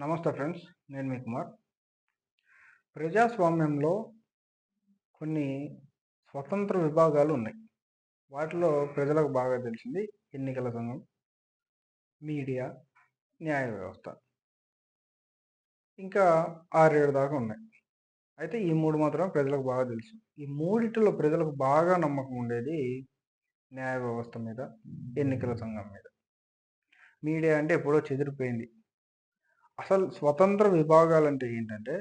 నమస్తే ఫ్రెండ్స్ నేను మీ కుమార్. ప్రజాస్వామ్యంలో కొన్ని స్వతంత్ర విభాగాలు ఉన్నాయి. వాటిలో ప్రజలకు బాగా తెలిసింది ఎన్నికల సంఘం మీడియా న్యాయ వ్యవస్థ. ఇంకా ఆరేడు దాకా ఉన్నాయి. అయితే ఈ మూడు మాత్రం ప్రజలకు బాగా తెలుసు. ఈ మూడిటిలో ప్రజలకు బాగా నమ్మకం ఉండేది న్యాయ వ్యవస్థ మీద ఎన్నికల సంఘం మీద. మీడియా అంటే ఎప్పుడో చెదిరిపోయింది. అసలు స్వతంత్ర విభాగాలు అంటే ఏంటంటే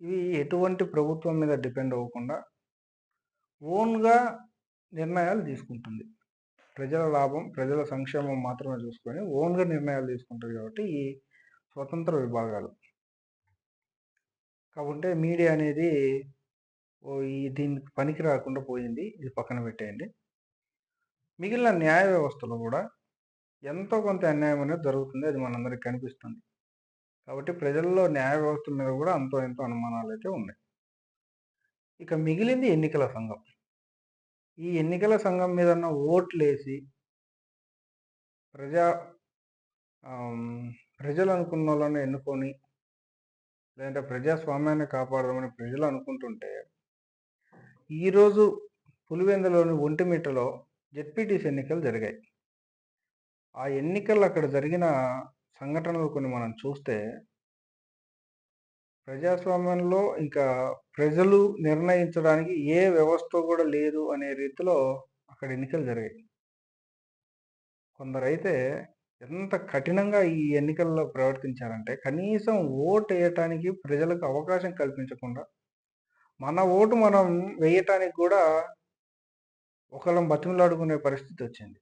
ఇవి ఎటువంటి ప్రభుత్వం మీద డిపెండ్ అవ్వకుండా ఓన్గా నిర్ణయాలు తీసుకుంటుంది. ప్రజల లాభం ప్రజల సంక్షేమం మాత్రమే చూసుకొని ఓన్గా నిర్ణయాలు తీసుకుంటుంది కాబట్టి ఈ స్వతంత్ర విభాగాలు. కాబట్టి మీడియా అనేది ఓ ఈ దీనికి పనికి రాకుండా పోయింది. ఇది పక్కన పెట్టేయండి. మిగిలిన న్యాయ వ్యవస్థలో కూడా ఎంతో కొంత అన్యాయం అనేది జరుగుతుంది. అది మనందరికి కనిపిస్తుంది. కాబట్టి ప్రజల్లో న్యాయ వ్యవస్థ మీద కూడా అంతో ఎంతో అనుమానాలు అయితే ఉన్నాయి. ఇక మిగిలింది ఎన్నికల సంఘం. ఈ ఎన్నికల సంఘం మీద ఓట్లేసి ప్రజా ప్రజలు అనుకున్న వాళ్ళని ఎన్నుకొని లేదంటే ప్రజాస్వామ్యాన్ని కాపాడదామని ప్రజలు అనుకుంటుంటే ఈరోజు పులివెందులోని ఒంటిమిట్టలో జెడ్పీటీసీ ఎన్నికలు జరిగాయి. ఆ ఎన్నికలు అక్కడ జరిగిన సంఘటనలు కొన్ని మనం చూస్తే ప్రజాస్వామ్యంలో ఇంకా ప్రజలు నిర్ణయించడానికి ఏ వ్యవస్థ కూడా లేదు అనే రీతిలో అక్కడ ఎన్నికలు జరిగాయి. కొందరైతే ఎంత కఠినంగా ఈ ఎన్నికల్లో ప్రవర్తించారంటే కనీసం ఓటు వేయటానికి ప్రజలకు అవకాశం కల్పించకుండా మన ఓటు మనం వేయటానికి కూడా ఒకళ్ళం బతిమలాడుకునే పరిస్థితి వచ్చింది.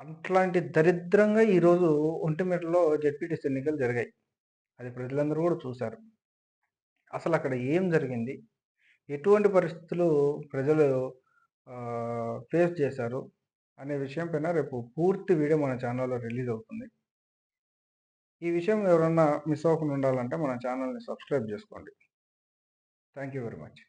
అట్లాంటి దరిద్రంగా ఈరోజు ఒంటిమిటలో జెడ్పీటీసీ ఎన్నికలు జరిగాయి. అది ప్రజలందరూ కూడా చూశారు. అసలు అక్కడ ఏం జరిగింది? ఎటువంటి పరిస్థితులు ప్రజలు ఫేస్ చేశారు? అనే విషయం పైన రేపు పూర్తి వీడియో మన ఛానల్లో రిలీజ్ అవుతుంది. ఈ విషయం ఎవరన్నా మిస్ అవ్వకుండా ఉండాలంటే మన ఛానల్ని సబ్స్క్రైబ్ చేసుకోండి. Thank you very much.